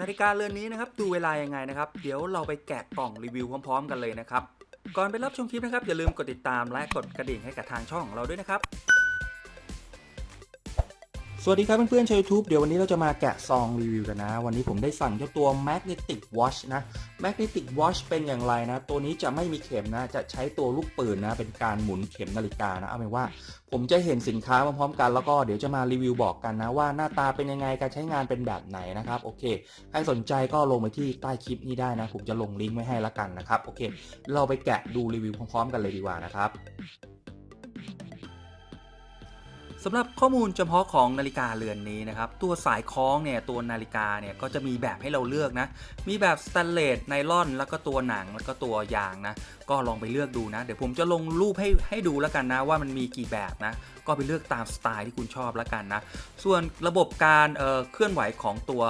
นาฬิกาเรือนนี้นะครับดูเวลายังไงนะครับ เดี๋ยวเราไปแกะกล่องรีวิวพร้อม ๆ กันเลยนะครับ ก่อนไปรับชมคลิปนะครับอย่าลืมกดติดตามและกดกระดิ่งให้กับทางช่องของเราด้วยนะครับ สวัสดีครับเพื่อนๆชาว YouTube เดี๋ยววันนี้เราจะมาแกะซองรีวิวกันนะ วันนี้ผมได้สั่งเจ้าตัว Magnetic Watch นะ Magnetic Watch เป็นอย่างไรนะ ตัวนี้จะไม่มีเข็มนะ จะใช้ตัวลูกปืนนะ เป็นการหมุนเข็มนาฬิกานะ เอาเป็นว่า ผมจะเห็นสินค้าพร้อมๆกันแล้วก็เดี๋ยวจะมารีวิวบอกกันนะว่าหน้าตาเป็นยังไงการใช้งานเป็นแบบไหนนะครับ โอเค ใครสนใจก็ลงไปที่ใต้คลิปนี้ได้นะ ผมจะลงลิงก์ไว้ให้ละกันนะครับ โอเค เราไปแกะดูรีวิวพร้อมๆ กันเลยดีกว่านะครับำหรับข้อมูลเฉพาะของนาฬิกาเรือนนี้นะครับ ตัวสายคล้องเนี่ยตัวนาฬิกาเนี่ยก็จะมีแบบให้เราเลือกนะ มีแบบสแตนเลสไนลอน แล้วก็ตัวหนังแล้วก็ตัวยางนะ ก็ลองไปเลือกดูนะ เดี๋ยวผมจะลงรูปให้ให้ดูแล้วกันนะว่ามันมีกี่แบบนะ ก็ไปเลือกตามสไตล์ที่คุณชอบแล้วกันนะ ส่วนระบบการเอ่อเคลื่อนไหวของตัว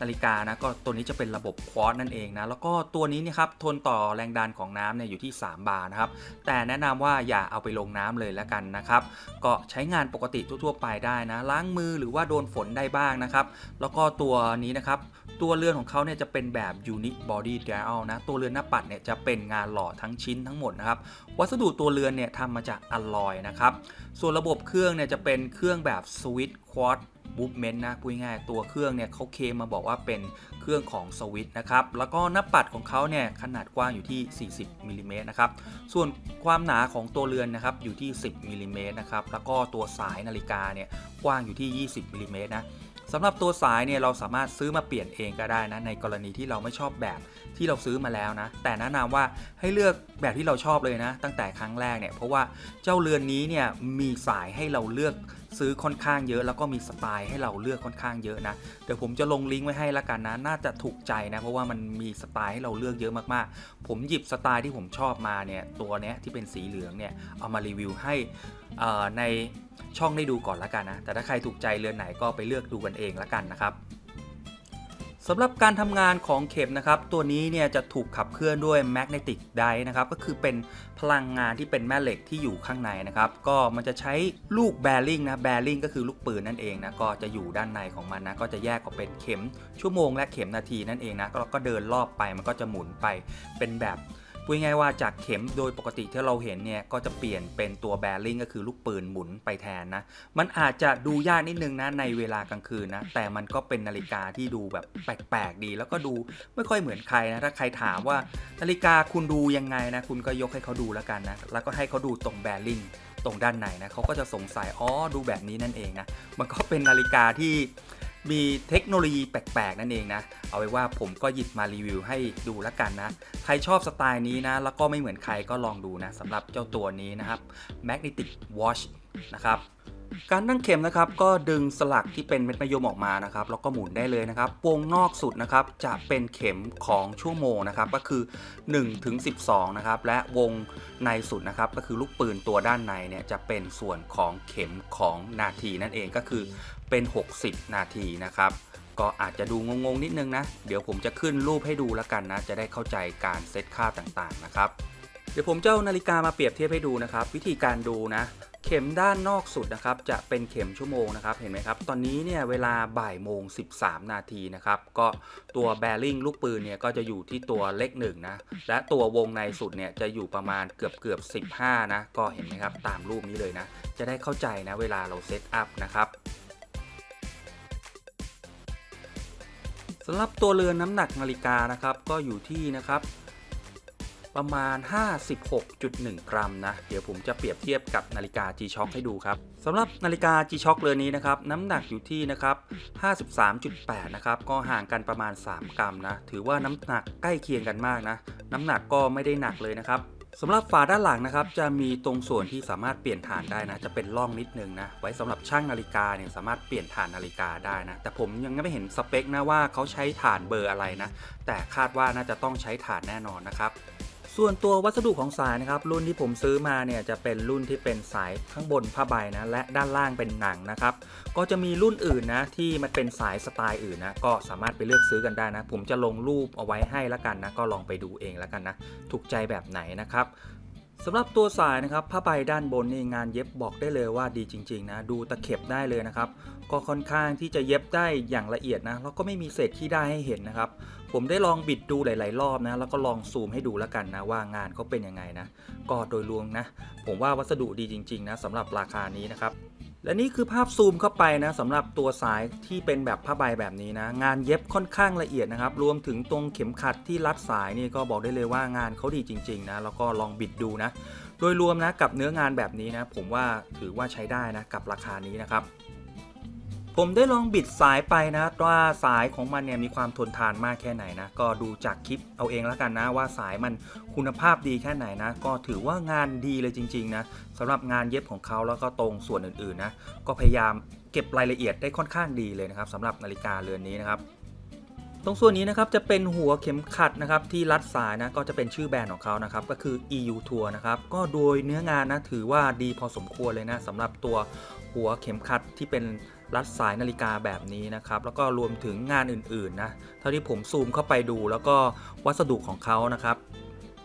นาฬิกานะก็ตัวนี้จะเป็นระบบควอตนั่นเองนะแล้วก็ตัวนี้เนี่ยครับทนต่อแรงดันของน้ำเนี่ยอยู่ที่ 3 บาร์นะครับแต่แนะนำว่าอย่าเอาไปลงน้ำเลยแล้วกันนะครับก็ใช้งานปกติทั่วๆไปได้นะล้างมือหรือว่าโดนฝนได้บ้างนะครับแล้วก็ตัวนี้นะครับตัวเรือนของเขาเนี่ยจะเป็นแบบ Unique Body Dial นะตัวเรือนหน้าปัดเนี่ยจะเป็นงานหล่อทั้งชิ้นทั้งหมดนะครับวัสดุตัวเรือนเนี่ยทำมาจากอลลอยนะครับส่วนระบบเครื่องเนี่ยจะเป็นเครื่องแบบสวิตควอต Switch Quad Movement นะพูดง่ายตัวเครื่องเนี่ยเขาเคมมาบอกว่าเป็นเครื่องของสวิตนะครับ แล้วก็หน้าปัดของเขาเนี่ยขนาดกว้างอยู่ที่ 40มิลลิเมตรนะครับ ส่วนความหนาของตัวเรือนนะครับอยู่ที่ 10มิลลิเมตรนะครับ แล้วก็ตัวสายนาฬิกาเนี่ยกว้างอยู่ที่ 20มิลลิเมตรนะสำหรับตัวสายเนี่ยเราสามารถซื้อมาเปลี่ยนเองก็ได้นะในกรณีที่เราไม่ชอบแบบที่เราซื้อมาแล้วนะ แต่แนะนำว่าให้เลือกแบบที่เราชอบเลยนะ ตั้งแต่ครั้งแรกเนี่ยเพราะว่าเจ้าเรือนนี้เนี่ยมีสายให้เราเลือกซื้อค่อนข้างเยอะ แล้วก็มีสไตล์ให้เราเลือกค่อนข้างเยอะนะ เดี๋ยวผมจะลงลิงก์ไว้ให้ละกันนะ น่าจะถูกใจนะ เพราะว่ามันมีสไตล์ให้เราเลือกเยอะมากๆ ผมหยิบสไตล์ที่ผมชอบมาเนี่ย ตัวเนี้ยที่เป็นสีเหลืองเนี่ย เอามารีวิวให้ในช่องได้ดูก่อนละกันนะ แต่ถ้าใครถูกใจเรือนไหนก็ไปเลือกดูกันเองละกันนะครับ สำหรับการทำงานของเข็มนะครับ ตัวนี้เนี่ยจะถูกขับเคลื่อนด้วยแมกเนติกไดนะครับก็คือเป็นพลังงานที่เป็นแม่เหล็กที่อยู่ข้างในนะครับ ก็มันจะใช้ลูกแบริ่งนะแบริ่งก็คือลูกปืนนั่นเองนะก็จะอยู่ด้านในของมันนะก็จะแยกออกเป็นเข็มชั่วโมงและเข็มนาทีนั่นเองนะก็ก็เดินรอบไปมันก็จะหมุนไปเป็นแบบ พูดง่ายว่าจากเข็มโดยปกติที่เราเห็นเนี่ยก็จะเปลี่ยนเป็นตัวแบริ่งก็คือลูกปืนหมุนไปแทนนะ มันอาจจะดูยากนิดนึงนะในเวลากลางคืนนะ แต่มันก็เป็นนาฬิกาที่ดูแบบแปลกๆดี แล้วก็ดูไม่ค่อยเหมือนใครนะ ถ้าใครถามว่านาฬิกาคุณดูยังไงนะ คุณก็ยกให้เขาดูแล้วกันนะ แล้วก็ให้เขาดูตรงแบริ่งตรงด้านในนะเขาก็จะสงสัย อ๋อ ดูแบบนี้นั่นเองนะ มันก็เป็นนาฬิกาที่ มีเทคโนโลยีแปลกๆ นั่นเองนะ เอาไว้ว่าผมก็หยิบมารีวิวให้ดูล้วกันนะ ใครชอบสไตล์นี้นะ แล้วก็ไม่เหมือนใครก็ลองดูนะสำหรับเจ้าตัวนี้นะครับ Magnetic Watch นะครับการตั้งเข็มนะครับก็ดึงสลักที่เป็นเม็ดมะยมออกมานะครับแล้วก็หมุนได้เลยนะครับวงนอกสุดนะครับจะเป็นเข็มของชั่วโมงนะครับก็คือ1ถึง12นะครับและวงในสุดนะครับก็คือลูกปืนตัวด้านในเนี่ยจะเป็นส่วนของเข็มของนาทีนั่นเองก็คือ เป็น 60 นาทีนะครับ ก็อาจจะดูงงๆนิดนึงนะ เดี๋ยวผมจะขึ้นรูปให้ดูแล้วกันนะ จะได้เข้าใจการเซตค่าต่างๆนะครับ เดี๋ยวผมจะเอานาฬิกามาเปรียบเทียบให้ดูนะครับ วิธีการดูนะ เข็มด้านนอกสุดนะครับ จะเป็นเข็มชั่วโมงนะครับ เห็นไหมครับ ตอนนี้เนี่ยเวลาบ่ายโมง 13 นาทีนะครับ ก็ตัวแบริ่งลูกปืนเนี่ยก็จะอยู่ที่ตัวเลขหนึ่งนะ และตัววงในสุดเนี่ยจะอยู่ประมาณเกือบเกือบ15 นะ ก็เห็นไหมครับ ตามรูปนี้เลยนะ จะได้เข้าใจนะเวลาเราเซตอัพนะครับ สำหรับตัวเรือนน้ำหนักนาฬิกานะครับก็อยู่ที่นะครับ ประมาณ 56.1 กรัมนะ เดี๋ยวผมจะเปรียบเทียบกับนาฬิกา G-Shock ให้ดูครับสำหรับนาฬิกา G-Shock เรือนนี้นะครับน้ำหนักอยู่ที่นะครับ 53.8 นะครับก็ห่างกันประมาณ 3 กรัมนะ ถือว่าน้ำหนักใกล้เคียงกันมากนะ น้ำหนักก็ไม่ได้หนักเลยนะครับ สำหรับฝาด้านหลังนะครับจะมีตรงส่วนที่สามารถเปลี่ยนฐานได้นะ จะเป็นร่องนิดนึงนะ ไว้สำหรับช่างนาฬิกาเนี่ยสามารถเปลี่ยนฐานนาฬิกาได้นะ แต่ผมยังไม่เห็นสเปคนะว่าเขาใช้ฐานเบอร์อะไรนะ แต่คาดว่าน่าจะต้องใช้ฐานแน่นอนนะครับ ส่วนตัววัสดุของสายนะครับรุ่นที่ผมซื้อมาเนี่ยจะเป็นรุ่นที่เป็นสายข้างบนผ้าใบนะและด้านล่างเป็นหนังนะครับก็จะมีรุ่นอื่นนะที่มันเป็นสายสไตล์อื่นนะก็สามารถไปเลือกซื้อกันได้นะ ผมจะลงรูปเอาไว้ให้แล้วกันนะก็ลองไปดูเองแล้วกันนะถูกใจแบบไหนนะครับ สำหรับตัวสายนะครับผ้าใบด้านบนนี่งานเย็บบอกได้เลยว่าดีจริงๆนะดูตะเข็บได้เลยนะครับ ก็ค่อนข้างที่จะเย็บได้อย่างละเอียดนะแล้วก็ไม่มีเศษที่ได้ให้เห็นนะครับ ผมได้ลองบิดดูหลาย ๆ รอบนะแล้วก็ลองซูมให้ดูแล้วกันนะว่างานเขาเป็นยังไงนะก็โดยรวมนะ ผมว่าวัสดุดีจริง ๆ นะสำหรับราคานี้นะครับ และนี่คือภาพซูมเข้าไปนะสำหรับตัวสายที่เป็นแบบผ้าใบแบบนี้นะ งานเย็บค่อนข้างละเอียดนะครับ รวมถึงตรงเข็มขัดที่รัดสายนี่ก็บอกได้เลยว่างานเขาดีจริง ๆ นะ แล้วก็ลองบิดดูนะ โดยรวมนะกับเนื้องานแบบนี้นะ ผมว่าถือว่าใช้ได้นะกับราคานี้นะครับ ผมได้ลองบิดสายไปนะว่าสายของมันเนี่ยมีความทนทานมากแค่ไหนนะก็ดูจากคลิปเอาเองแล้วกันนะว่าสายมันคุณภาพดีแค่ไหนนะ ก็ถือว่างานดีเลยจริงๆนะสำหรับงานเย็บของเขาแล้วก็ตรงส่วนอื่นๆนะก็พยายามเก็บรายละเอียดได้ค่อนข้างดีเลยนะครับสำหรับนาฬิกาเรือนนี้นะครับตรงส่วนนี้นะครับจะเป็นหัวเข็มขัดนะครับที่รัดสายนะก็จะเป็นชื่อแบรนด์ของเขานะครับก็คือ EU Tour นะครับก็โดยเนื้องานนะถือว่าดีพอสมควรเลยนะสำหรับตัวหัวเข็มขัดที่เป็น รัดสายนาฬิกาแบบนี้นะครับ แล้วก็รวมถึงงานอื่นๆนะ เท่าที่ผมซูมเข้าไปดูแล้วก็วัสดุของเขานะครับ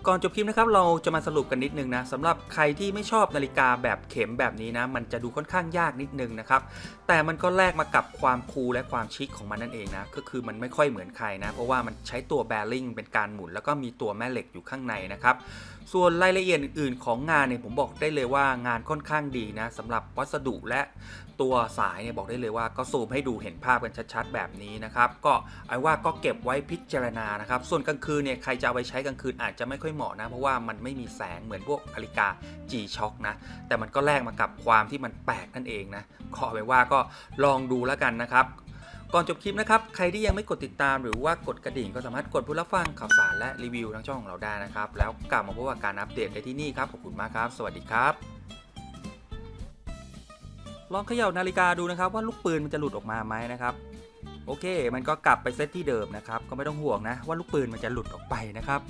ก่อนจบคลิปนะครับเราจะมาสรุปกันนิดนึงนะสำหรับใครที่ไม่ชอบนาฬิกาแบบเข็มแบบนี้นะมันจะดูค่อนข้างยากนิดนึงนะครับแต่มันก็แลกมากับความคูลและความชิคของมันนั่นเองนะก็คือมันไม่ค่อยเหมือนใครนะเพราะว่ามันใช้ตัวแบริ่งเป็นการหมุน แล้วก็มีตัวแม่เหล็กอยู่ข้างในนะครับส่วนรายละเอียดอื่นของงานเนี่ยผมบอกได้เลยว่างานค่อนข้างดีนะสำหรับวัสดุและตัวสายเนี่ยบอกได้เลยว่าก็ซูมให้ดูเห็นภาพกันชัดๆ แบบนี้นะครับก็ไอ้ว่าก็เก็บไว้พิจารณานะครับส่วนกลางคืนเนี่ยใครจะเอาไปใช้กลางคืนอาจจะไม่ค่อยเหมาะนะ เพราะว่ามันไม่มีแสงเหมือนพวกนาฬิกา G-Shock นะ แต่มันก็แลกมากับความที่มันแปลกนั่นเองนะขอไปว่าก็ลองดูแล้วกันนะครับ ก่อนจบคลิปนะครับ ใครที่ยังไม่กดติดตามหรือว่ากดกระดิ่งก็สามารถกดเพื่อรับฟังข่าวสารและรีวิวทั้งช่องของเราได้นะครับ แล้วกลับมาพบกับการอัปเดตได้ที่นี่ครับขอบคุณมากครับ สวัสดีครับลองเขย่านาฬิกาดูนะครับว่าลูกปืนมันจะหลุดออกมาไหมนะครับโอเค มันก็กลับไปเซตที่เดิมนะครับ ก็ไม่ต้องห่วงนะว่าลูกปืนมันจะหลุดออกไปนะครับ